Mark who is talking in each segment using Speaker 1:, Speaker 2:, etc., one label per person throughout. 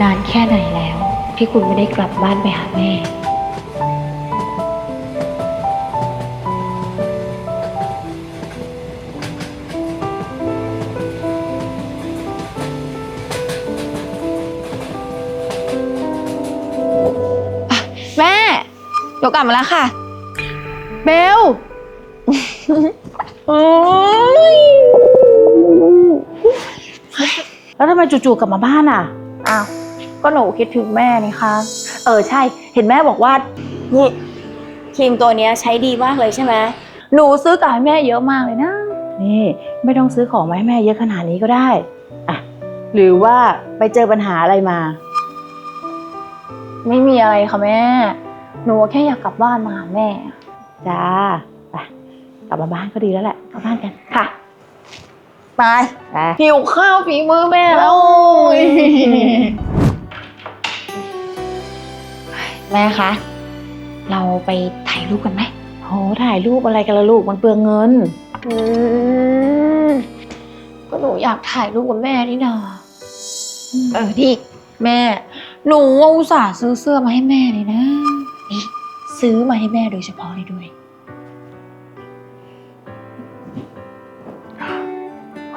Speaker 1: นานแค่ไหนแล้ว ที่คุณไม่ได้กลับบ้านไปหาแม่
Speaker 2: แม่เดี๋ยวกลับมาแล้วค่ะ
Speaker 3: เบล
Speaker 2: โอ้ย
Speaker 3: แล้วทำไมจู่ๆกลับมาบ้านอะ
Speaker 2: อ้าว ก็หนูคิดถึงแม่นี่คะ
Speaker 3: เออใช่ เห็นแม่บอกว่า
Speaker 2: นี่ครีมตัวเนี้ยใช้ดีมากเลยใช่ไหมหนูซื้อกลับให้แม่เยอะมากเลยนะ
Speaker 3: นี่ไม่ต้องซื้อของมาให้แม่เยอะขนาดนี้ก็ได้อะหรือว่าไปเจอปัญหาอะไรมา
Speaker 2: ไม่มีอะไรค่ะแม่ หนูแค่อยากกลับบ้านมาหาแม่
Speaker 3: จ้าไปกลับมาบ้านก็ดีแล้วแหละกลับบ้านกัน
Speaker 2: ค่ะ ไป
Speaker 3: ไป
Speaker 2: หิวข้าวฝีมือแม่แล้ว
Speaker 1: แม่คะเราไปถ่ายรูปกันไหม
Speaker 3: โหถ่ายรูปอะไรกันละลูกมันเปลืองเงิน
Speaker 1: อืมก็หนูอยากถ่ายรูปกับแม่นี่นาเออดิแม่ หนูอุตส่าห์ซื้อเสื้อมาให้แม่เลยนะนี่ซื้อมาให้แม่โดยเฉพาะเลยด้วย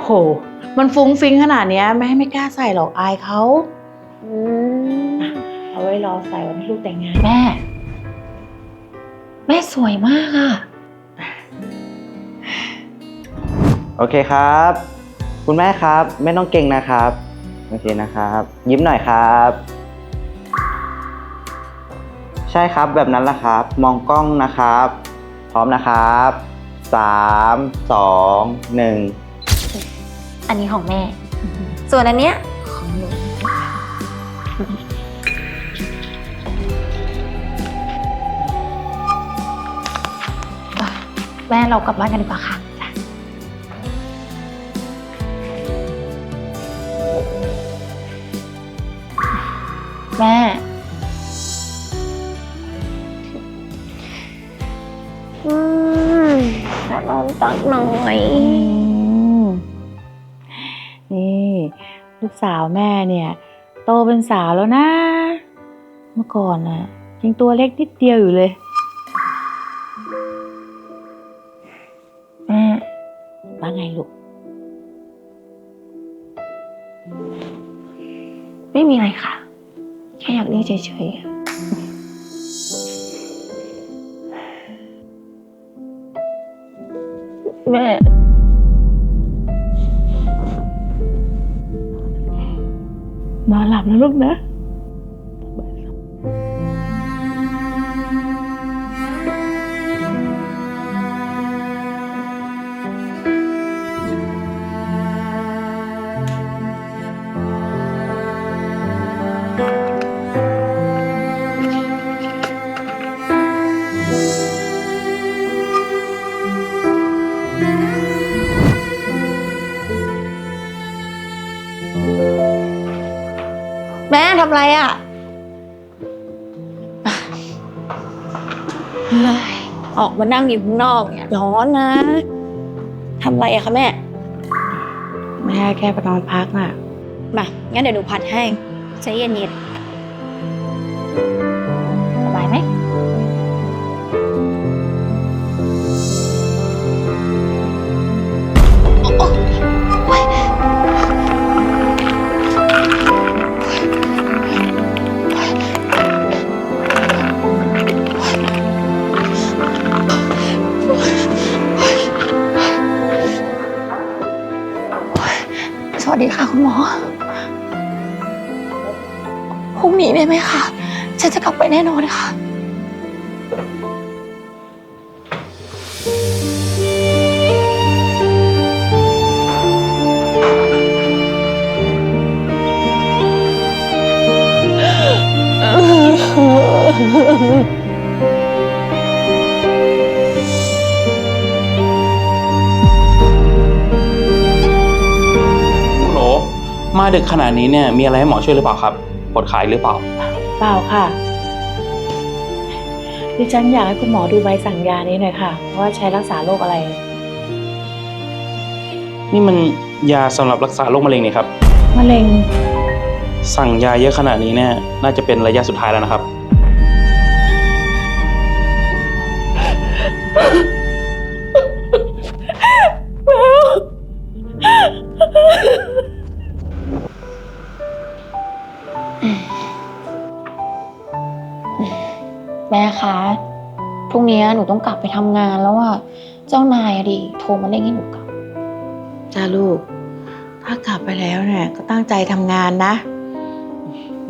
Speaker 3: โห มันฟุ้งฟิ้งขนาดเนี้ยแม่ไม่กล้าใส่หรอกอายเขา
Speaker 1: อืม
Speaker 3: เอาไว้รอใส่วันที่ลูกแต่งงาน
Speaker 1: แม่ แม่สวยมากอะ
Speaker 4: โอเคครับ คุณแม่ครับ ไม่ต้องเก่งนะครับ โอเคนะครับ ยิ้มหน่อยครับ ใช่ครับแบบนั้นละครับ มองกล้องนะครับ พร้อมนะครับสามสองหนึ่ง
Speaker 1: อันนี้ของแม่ ส่วนอันเนี้ยของหนู แม่เรากลับบ้านกันดีกว่าค่ะจ้ะแม่ อืมขอนอนตักหน่อย
Speaker 3: อืมนี่ ลูกสาวแม่เนี่ย โตเป็นสาวแล้วนะ เมื่อก่อนน่ะยังตัวเล็กนิดเดียวอยู่เลย ไม่
Speaker 1: มีอะไรค่ะ แค่อยากเรียกเฉยๆแม่
Speaker 3: นอนหลับนะลูกนะำ
Speaker 1: อะไรอะเฮ้ยออกมานั่งอยู่ข้างนอกเนี่ยร้อนนะทำอะไรอะคะแม่
Speaker 3: แม่แค่ไปนอนพักน่ะ
Speaker 1: มา งั้นเดี๋ยวหนูผัดให้ใช้เย็นเวัสดีค่ะคุณหมอ พรุ่งนี้ได้ไหมคะ ฉันจะกลับไปแน่นอนค่ะ
Speaker 5: ฮั มาดึกขนาดนี้เนี่ยมีอะไรให้หมอช่วยหรือเปล่าครับปวดขายหรือเปล่า
Speaker 3: เปล่าค่ะ ดิฉันอยากให้คุณหมอดูใบสั่งยานี้หน่อยค่ะ ว่าใช้รักษาโรคอะไร
Speaker 5: นี่มันยาสำหรับรักษาโรคมะเร็งนี่ครับ
Speaker 3: มะเร็ง
Speaker 5: สั่งยาเยอะขนาดนี้เนี่ยน่าจะเป็นระยะสุดท้ายแล้วนะครับ
Speaker 1: แม่คะพรุ่งนี้หนูต้องกลับไปทำงานแล้วอะเจ้านายอะดิโทรมาเร่งให้หนูกลับ
Speaker 3: จ้าลูก ถ้ากลับไปแล้วเนี่ยก็ตั้งใจทำงานนะ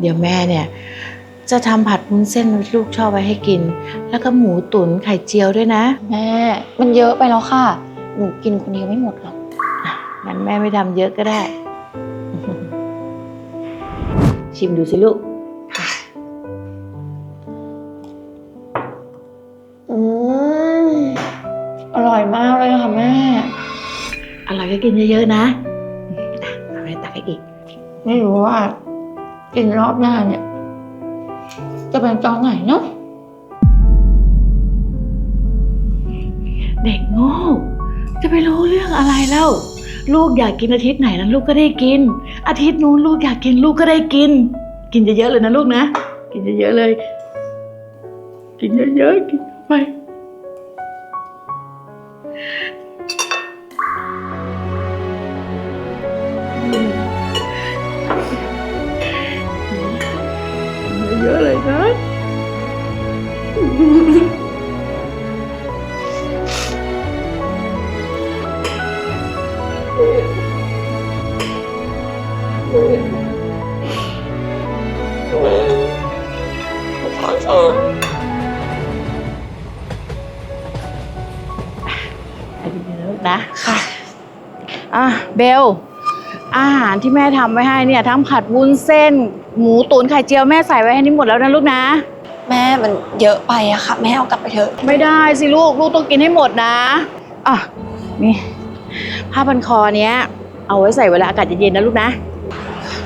Speaker 3: เดี๋ยวแม่เนี่ย จะทำผัดวุ้นเส้นที่ลูกชอบไว้ให้กิน แล้วก็หมูตุ๋นไข่เจียวด้วยนะ
Speaker 1: แม่ มันเยอะไปแล้วค่ะ หนูกินคนเดียวไม่หมดหรอก
Speaker 3: งั้นแม่ไม่ทำเยอะก็ได้ ชิมดูสิลูก
Speaker 1: ก็
Speaker 3: กินเยอะๆนะอะเอาไปตักให้อีก
Speaker 1: ไม่รู้ว่า กินรอบหน้าเนี่ย จะเป็นตอนไหนเนาะ
Speaker 3: เด็กโง่ จะไปรู้เรื่องอะไรแล้วลูกอยากกินอาทิตย์ไหนนั้นลูกก็ได้กิน อาทิตย์นู้นลูกอยากกินลูกก็ได้กิน กินเยอะๆเลยนะลูกนะ กินเยอะๆเลย กินเยอะๆกินไป นะค่ะอะเบล อาหารที่แม่ทำไว้ให้เนี่ย ทั้งผัดวุ้นเส้น หมูตุ๋นไข่เจียวแม่ใส่ไว้ให้นี่หมดแล้วนะลูกนะ
Speaker 1: แม่มันเยอะไปอะค่ะ แม่เอากลับไปเถอะ
Speaker 3: ไม่ได้สิลูก ลูกต้องกินให้หมดนะ อะ นี่ ผ้าพันคอเนี้ย เอาไว้ใส่เวลาอากาศเย็นๆนะลูกนะ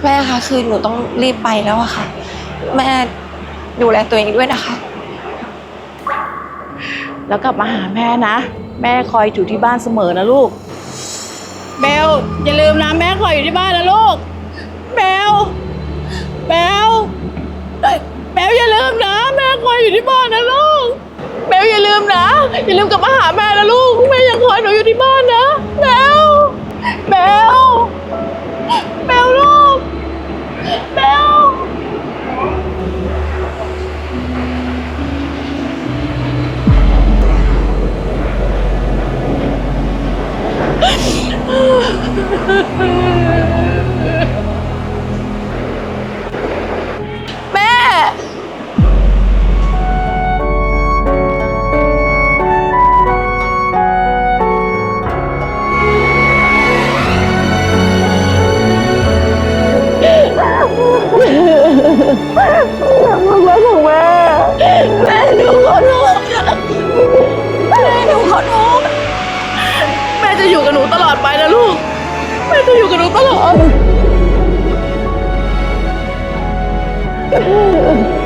Speaker 1: แม่คะคือหนูต้องรีบไปแล้วอะค่ะ แม่ดูแลตัวเองด้วยนะคะ
Speaker 3: แล้วกลับมาหาแม่นะ แม่คอยอยู่ที่บ้านเสมอนะลูก เบลอย่าลืมนะแม่คอยอยู่ที่บ้านนะลูก เบลเบลเอ้ยเบลอย่าลืมนะ แม่คอยอยู่ที่บ้านนะลูก เบลอย่าลืมนะ อย่าลืมกลับมาหาแม่นะลูก แม่ยังคอยหนูอยู่ที่บ้านนะแบลแบล
Speaker 1: แบ
Speaker 3: ล จะอยู่กับหนูตลอด
Speaker 1: แ